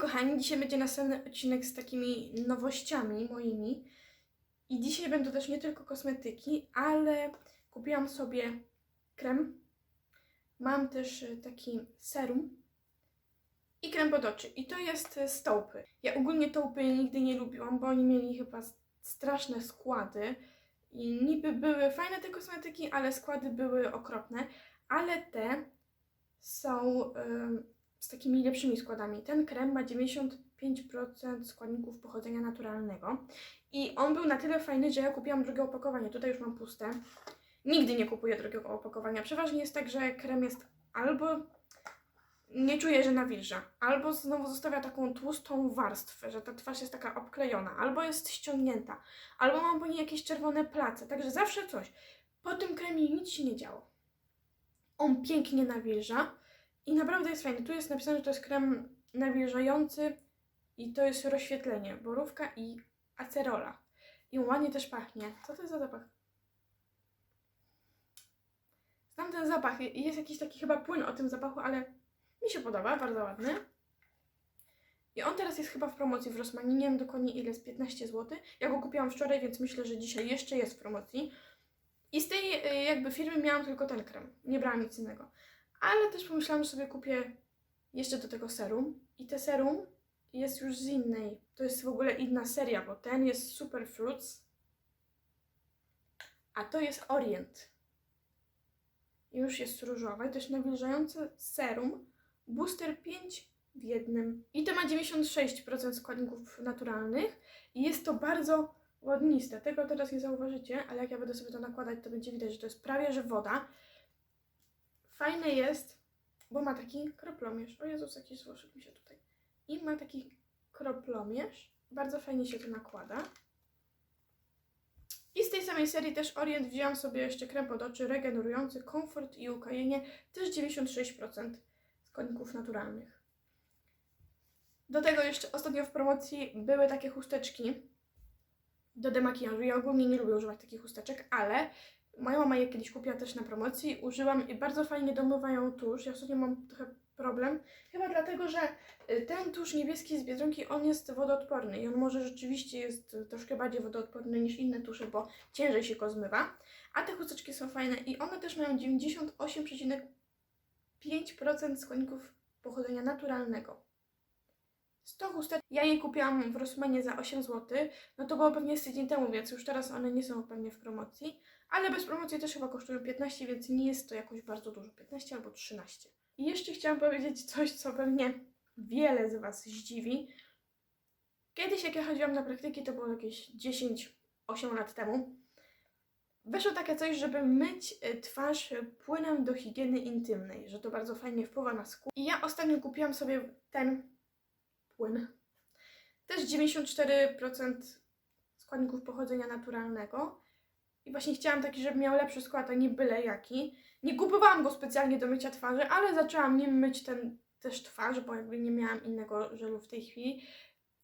kochani, dzisiaj będzie następny odcinek z takimi nowościami moimi. I dzisiaj będą też nie tylko kosmetyki, ale kupiłam sobie krem. Mam też e, taki serum i krem pod oczy. I to jest e, z taupy. Ja ogólnie taupy nigdy nie lubiłam, bo oni mieli chyba straszne składy. I niby były fajne te kosmetyki, ale składy były okropne. Ale te są em, z takimi lepszymi składami. Ten krem ma 95% składników pochodzenia naturalnego. I on był na tyle fajny, że ja kupiłam drugie opakowanie. Tutaj już mam puste. Nigdy nie kupuję drugiego opakowania. Przeważnie jest tak, że krem jest albo nie czuję, że nawilża, albo znowu zostawia taką tłustą warstwę, że ta twarz jest taka obklejona, albo jest ściągnięta, albo mam po niej jakieś czerwone place. Także zawsze coś. Po tym kremie nic się nie działo. On pięknie nawilża i naprawdę jest fajny. Tu jest napisane, że to jest krem nawilżający i to jest rozświetlenie, borówka i acerola. I ładnie też pachnie. Co to jest za zapach? Znam ten zapach. Jest jakiś taki chyba płyn o tym zapachu, ale mi się podoba, bardzo ładny. I on teraz jest chyba w promocji w Rossmanie. Nie wiem dokładnie ile, jest 15 zł. Ja go kupiłam wczoraj, więc myślę, że dzisiaj jeszcze jest w promocji. I z tej y, jakby firmy miałam tylko ten krem. Nie brałam nic innego. Ale też pomyślałam, że sobie kupię jeszcze do tego serum. I te serum jest już z innej. To jest w ogóle inna seria, bo ten jest Super Fruits, a to jest Orient. I już jest różowe. Jest nawilżające serum Booster 5 w jednym. I to ma 96% składników naturalnych i jest to bardzo ładniste. Tego teraz nie zauważycie, ale jak ja będę sobie to nakładać, to będzie widać, że to jest prawie że woda. Fajne jest, bo ma taki kroplomierz. O Jezus, jakiś złożył mi się tutaj. I ma taki kroplomierz. Bardzo fajnie się to nakłada. I z tej samej serii też Orient wzięłam sobie jeszcze krem pod oczy regenerujący, komfort i ukojenie. Też 96% składników naturalnych. Do tego jeszcze ostatnio w promocji były takie chusteczki do demakijażu. Ja ogólnie nie lubię używać takich chusteczek, ale moja mama je kiedyś kupiła też na promocji. Użyłam i bardzo fajnie domywają tusz. Ja ostatnio mam trochę problem. Chyba dlatego, że y, ten tusz niebieski z Biedronki, on jest wodoodporny i on może rzeczywiście jest y, troszkę bardziej wodoodporny niż inne tusze, bo ciężej się go zmywa. A te chusteczki są fajne i one też mają 98,5% składników pochodzenia naturalnego. 100 chustek, ja je kupiłam w Rossmanie za 8 zł, no to było pewnie z tydzień temu, więc już teraz one nie są pewnie w promocji, ale bez promocji też chyba kosztują 15, więc nie jest to jakoś bardzo dużo, 15 albo 13. I jeszcze chciałam powiedzieć coś, co pewnie wiele z Was zdziwi. Kiedyś, jak ja chodziłam na praktyki, to było jakieś 10-8 lat temu, weszło takie coś, żeby myć y, twarz płynem do higieny intymnej, że to bardzo fajnie wpływa na skórę. I ja ostatnio kupiłam sobie ten płyn. Też 94% składników pochodzenia naturalnego. I właśnie chciałam taki, żeby miał lepszy skład, a nie byle jaki. Nie kupowałam go specjalnie do mycia twarzy, ale zaczęłam nim myć ten też twarz, bo jakby nie miałam innego żelu w tej chwili.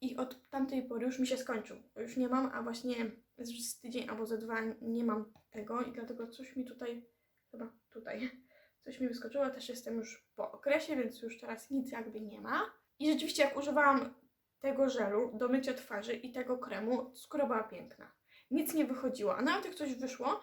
I od tamtej pory już mi się skończył. Już nie mam, a właśnie z tydzień albo ze dwa nie mam tego i dlatego coś mi tutaj, chyba tutaj, coś mi wyskoczyło. Też jestem już po okresie, więc już teraz nic jakby nie ma. I rzeczywiście jak używałam tego żelu do mycia twarzy i tego kremu, skóra była piękna. Nic nie wychodziło, a nawet jak coś wyszło,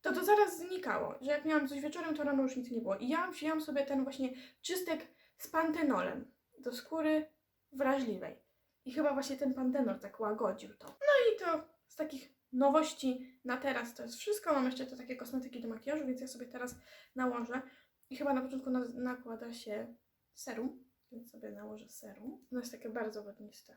to to zaraz znikało, że jak miałam coś wieczorem, to rano już nic nie było. I ja wzięłam sobie ten właśnie czystek z pantenolem do skóry wrażliwej. I chyba właśnie ten pantenol tak łagodził to. No i to z takich nowości na teraz to jest wszystko. Mam jeszcze te takie kosmetyki do makijażu, więc ja sobie teraz nałożę. I chyba na początku na, nakłada się serum, więc sobie nałożę serum. Ono jest takie bardzo wodniste.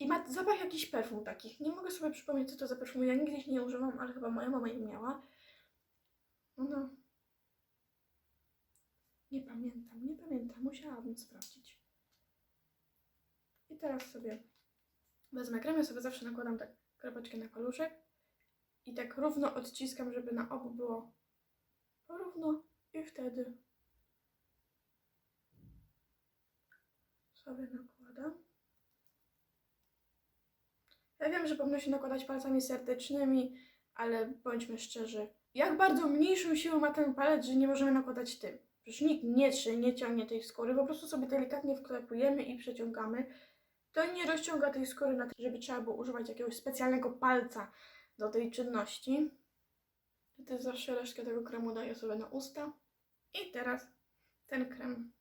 I ma zapach jakiś perfum takich. Nie mogę sobie przypomnieć, co to za perfum. Ja nigdy ich nie używam, ale chyba moja mama je miała. No. Nie pamiętam, nie pamiętam. Musiałabym sprawdzić. I teraz sobie wezmę krem. Ja sobie zawsze nakładam tak kropeczkę na paluszek. I tak równo odciskam, żeby na obu było porówno. I wtedy sobie nakładam. Ja wiem, że powinno się nakładać palcami serdecznymi, ale bądźmy szczerzy. Jak bardzo mniejszą siłę ma ten palec, że nie możemy nakładać tym? Nikt nie trzy, nie ciągnie tej skóry, po prostu sobie delikatnie wklepujemy i przeciągamy. To nie rozciąga tej skóry na to, żeby trzeba było używać jakiegoś specjalnego palca do tej czynności. To zawsze resztkę tego kremu daję sobie na usta. I teraz ten krem.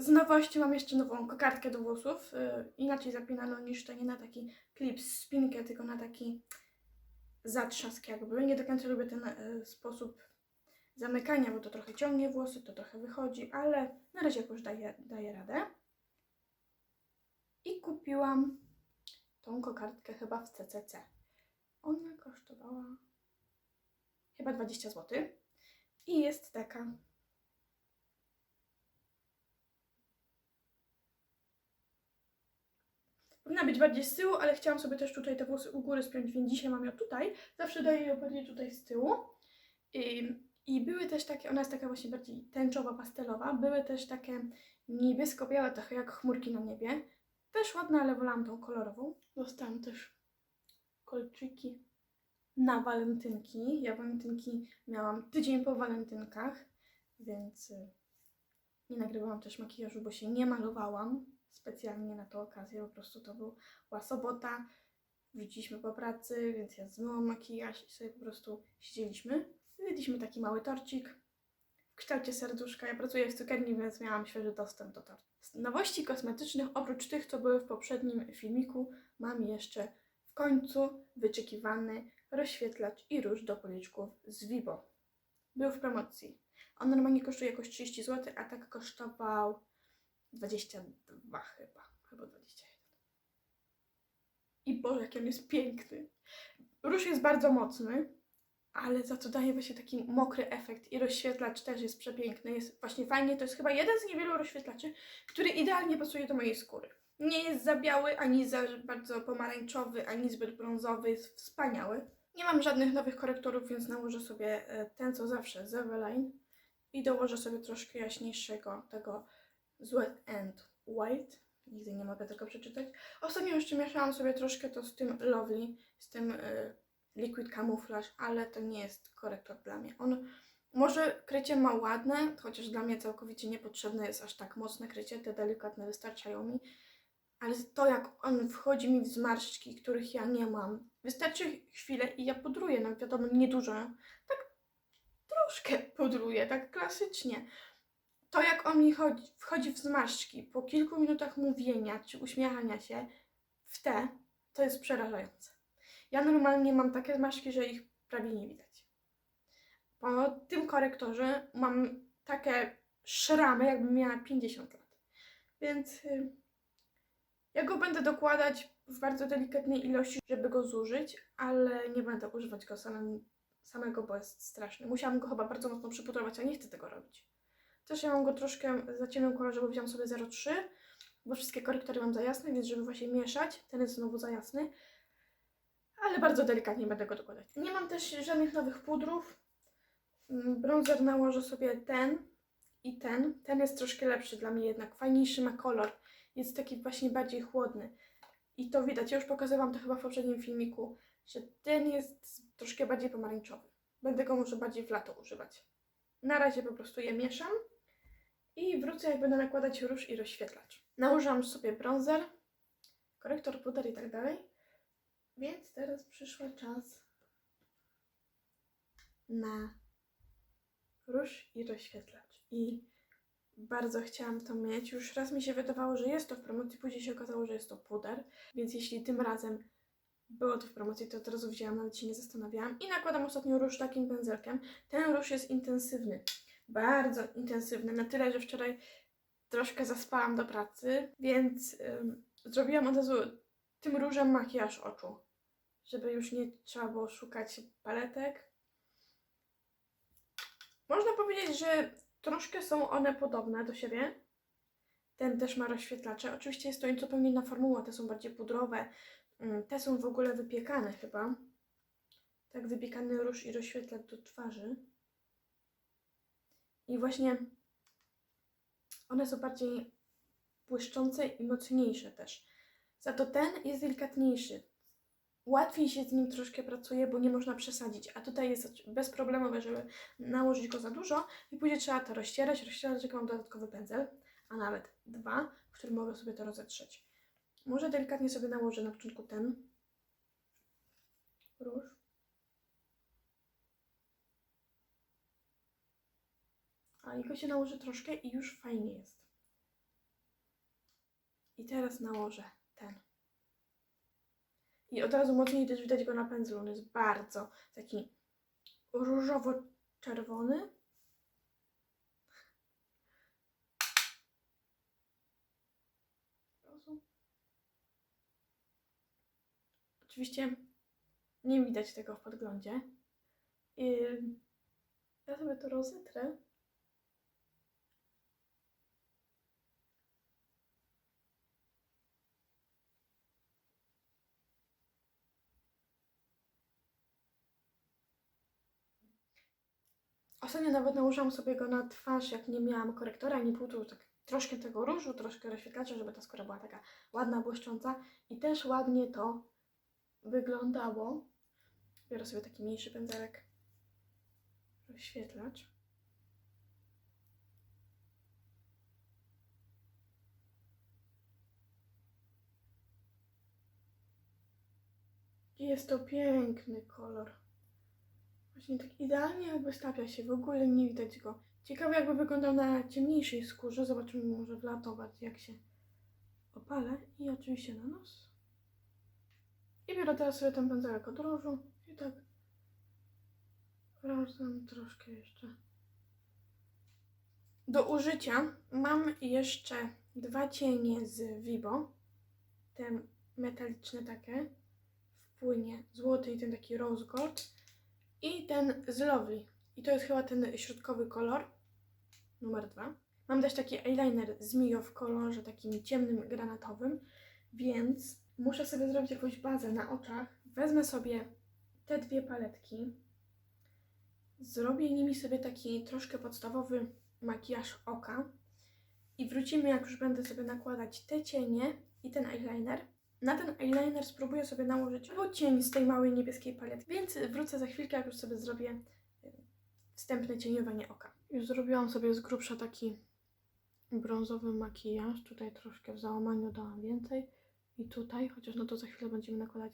Z nowości mam jeszcze nową kokardkę do włosów, yy, inaczej zapinaną niż to nie na taki klip z spinkę, tylko na taki zatrzask jakby. Nie do końca lubię ten y, sposób zamykania, bo to trochę ciągnie włosy, to trochę wychodzi, ale na razie jakoś daję, daję radę. I kupiłam tą kokardkę chyba w CCC. Ona kosztowała chyba 20 zł. I jest taka Powinna być bardziej z tyłu, ale chciałam sobie też tutaj te włosy u góry spiąć, więc dzisiaj mam ją tutaj. Zawsze daję ją bardziej tutaj z tyłu. I, I były też takie, ona jest taka właśnie bardziej tęczowa, pastelowa. Były też takie niebiesko-białe, trochę jak chmurki na niebie. Też ładne, ale wolałam tą kolorową. Dostałam też kolczyki na walentynki. Ja walentynki miałam tydzień po walentynkach, więc y, nie nagrywałam też makijażu, bo się nie malowałam specjalnie na tę okazję. Po prostu to była sobota, wróciliśmy po pracy, więc ja zmyłam makijaż i sobie po prostu siedzieliśmy. Zjedliśmy taki mały torcik w kształcie serduszka. Ja pracuję w cukierni, więc miałam świeży dostęp do tortu. Z nowości kosmetycznych, oprócz tych, co były w poprzednim filmiku, mam jeszcze w końcu wyczekiwany rozświetlacz i róż do policzków z Vibo. Był w promocji. On normalnie kosztuje jakoś 30 zł, a tak kosztował 22 chyba, chyba 21. I Boże, jaki on jest piękny. Róż jest bardzo mocny, ale za to daje właśnie taki mokry efekt i rozświetlacz też jest przepiękny. Jest właśnie fajnie, to jest chyba jeden z niewielu rozświetlaczy, który idealnie pasuje do mojej skóry. Nie jest za biały, ani za bardzo pomarańczowy, ani zbyt brązowy, jest wspaniały. Nie mam żadnych nowych korektorów, więc nałożę sobie e, ten co zawsze z Eveline i dołożę sobie troszkę jaśniejszego tego z Wet and White. Nigdy nie mogę tego przeczytać. Ostatnio jeszcze mieszałam sobie troszkę to z tym Lovely, z tym y, Liquid Camouflage, ale to nie jest korektor dla mnie. On może krycie ma ładne, chociaż dla mnie całkowicie niepotrzebne jest aż tak mocne krycie, te delikatne wystarczają mi. Ale to jak on wchodzi mi w zmarszczki, których ja nie mam, wystarczy chwilę i ja pudruję, no wiadomo, niedużo, tak troszkę pudruję, tak klasycznie to jak on mi chodzi, wchodzi w zmarszczki po kilku minutach mówienia czy uśmiechania się w te, to jest przerażające. Ja normalnie mam takie zmarszczki, że ich prawie nie widać. Po tym korektorze mam takie szramy, jakbym miała 50 lat. Więc y, ja go będę dokładać w bardzo delikatnej ilości, żeby go zużyć, ale nie będę używać go samym, samego, bo jest straszny. Musiałam go chyba bardzo mocno przypudrować, a nie chcę tego robić. Też ja mam go troszkę za ciemnym kolorze, bo wziąłam sobie 0,3, bo wszystkie korektory mam za jasne, więc żeby właśnie mieszać, ten jest znowu za jasny. Ale bardzo delikatnie będę go dokładać. Nie mam też żadnych nowych pudrów. Mm, Bronzer nałożę sobie ten i ten. Ten jest troszkę lepszy dla mnie jednak, fajniejszy ma kolor. Jest taki właśnie bardziej chłodny. I to widać, ja już pokazywałam to chyba w poprzednim filmiku, że ten jest troszkę bardziej pomarańczowy. Będę go może bardziej w lato używać. Na razie po prostu je mieszam i wrócę jak będę nakładać róż i rozświetlacz. Nałożyłam sobie bronzer, korektor puder i tak dalej. Więc teraz przyszła czas na róż i rozświetlacz. I bardzo chciałam to mieć. Już raz mi się wydawało, że jest to w promocji, później się okazało, że jest to puder. Więc jeśli tym razem było to w promocji, to od razu wzięłam, nawet się nie zastanawiałam. I nakładam ostatnio róż takim pędzelkiem. Ten róż jest intensywny bardzo intensywny, na tyle, że wczoraj troszkę zaspałam do pracy, więc ym, zrobiłam od razu tym różem makijaż oczu, żeby już nie trzeba było szukać paletek. Można powiedzieć, że troszkę są one podobne do siebie. Ten też ma rozświetlacze. Oczywiście jest to zupełnie inna formuła, te są bardziej pudrowe. Mm, Te są w ogóle wypiekane chyba. Tak, wypiekany róż i rozświetlacz do twarzy. I właśnie one są bardziej błyszczące i mocniejsze też. Za to ten jest delikatniejszy. Łatwiej się z nim troszkę pracuje, bo nie można przesadzić. A tutaj jest bezproblemowe, żeby nałożyć go za dużo i później trzeba to rozcierać. Rozcierać, jak mam dodatkowy pędzel, a nawet dwa, w którym mogę sobie to rozetrzeć. Może delikatnie sobie nałożę na początku ten róż. A jego się nałoży troszkę i już fajnie jest. I teraz nałożę ten. I od razu mocniej też widać go na pędzlu. On jest bardzo taki różowo-czerwony. Oczywiście nie widać tego w podglądzie. I ja sobie to rozetrę. Ostatnio nawet nałożyłam sobie go na twarz, jak nie miałam korektora ani płucu, tak troszkę tego różu, troszkę rozświetlacza, żeby ta skóra była taka ładna, błyszcząca i też ładnie to wyglądało. Biorę sobie taki mniejszy pędzelek, rozświetlacz. Jest to piękny kolor. Właśnie tak idealnie jakby stapia się, w ogóle nie widać go. Ciekawe jakby wyglądał na ciemniejszej skórze. Zobaczymy może w lato bardziej jak się opalę. I oczywiście na nos. I biorę teraz sobie ten pędzelek od różu i tak razem troszkę jeszcze. Do użycia mam jeszcze dwa cienie z Vibo. Te metaliczne takie w płynie złoty i ten taki rose gold. I ten z Lovely. I to jest chyba ten środkowy kolor. Numer dwa. Mam też taki eyeliner z Mio w kolorze takim ciemnym, granatowym. Więc muszę sobie zrobić jakąś bazę na oczach. Wezmę sobie te dwie paletki. Zrobię nimi sobie taki troszkę podstawowy makijaż oka. I wrócimy, jak już będę sobie nakładać te cienie i ten eyeliner. Na ten eyeliner spróbuję sobie nałożyć cień z tej małej niebieskiej paletki, więc wrócę za chwilkę, jak już sobie zrobię y, wstępne cieniowanie oka. Już zrobiłam sobie z grubsza taki brązowy makijaż. Tutaj troszkę w załamaniu dałam więcej. I tutaj, chociaż no to za chwilę będziemy nakładać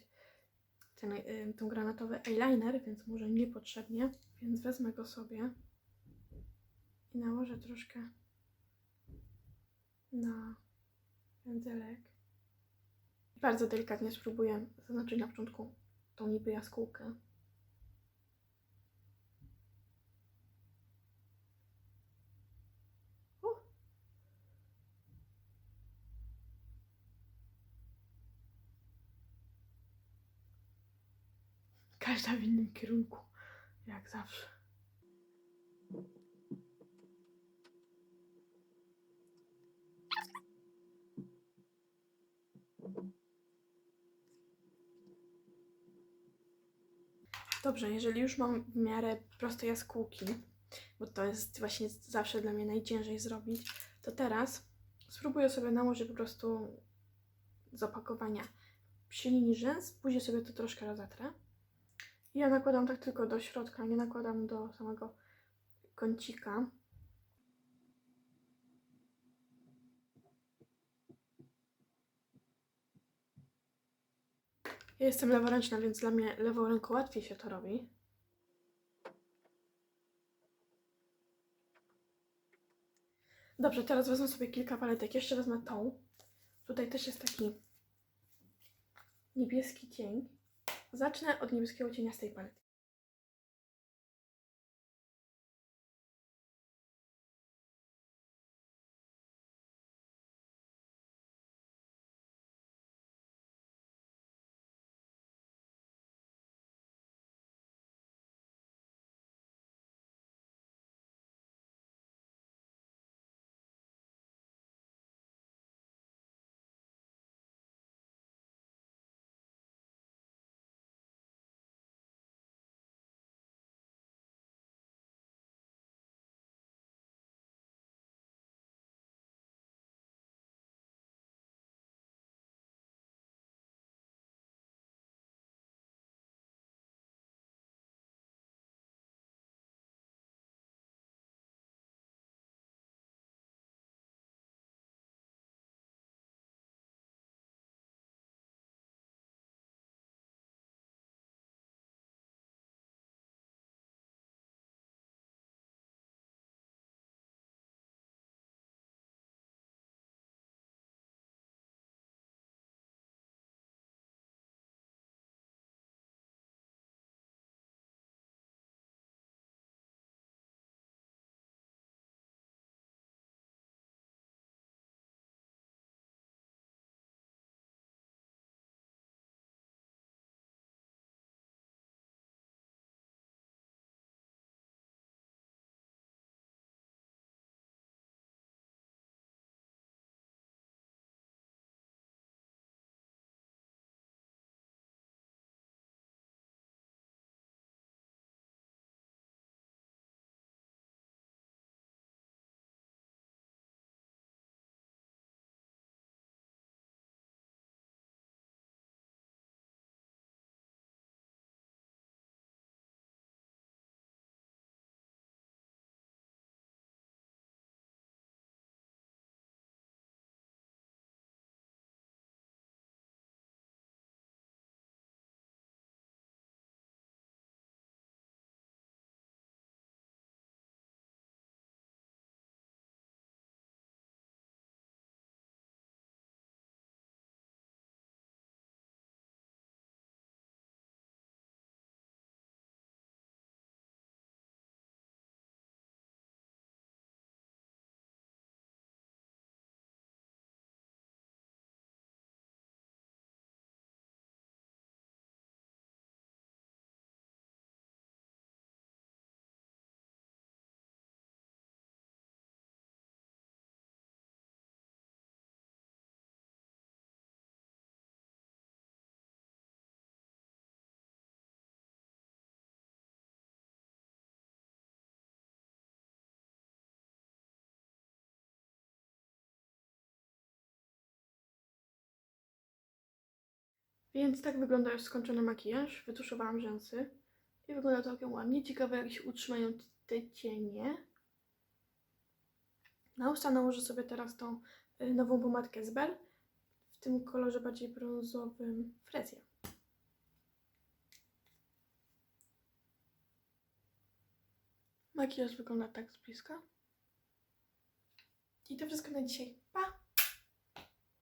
ten, y, ten granatowy eyeliner, więc może niepotrzebnie. Więc wezmę go sobie i nałożę troszkę na pędzelek. Bardzo delikatnie spróbuję zaznaczyć na początku tą niby jaskółkę. Każda w innym kierunku, jak zawsze. Dobrze, jeżeli już mam w miarę proste jaskółki, bo to jest właśnie zawsze dla mnie najciężej zrobić, to teraz spróbuję sobie nałożyć po prostu z opakowania przy linii rzęs, później sobie to troszkę rozetrę. Ja nakładam tak tylko do środka, nie nakładam do samego kącika. Ja jestem leworęczna, więc dla mnie lewą ręką łatwiej się to robi. Dobrze, teraz wezmę sobie kilka paletek. Jeszcze wezmę tą. Tutaj też jest taki niebieski cień. Zacznę od niebieskiego cienia z tej palety. Więc tak wygląda już skończony makijaż. Wytuszowałam rzęsy i wygląda to całkiem ładnie. Ciekawe, jak się utrzymają te cienie. Na usta nałożę sobie teraz tą y, nową pomadkę z Bell w tym kolorze bardziej brązowym Frezja. Makijaż wygląda tak z bliska. I to wszystko na dzisiaj. Pa!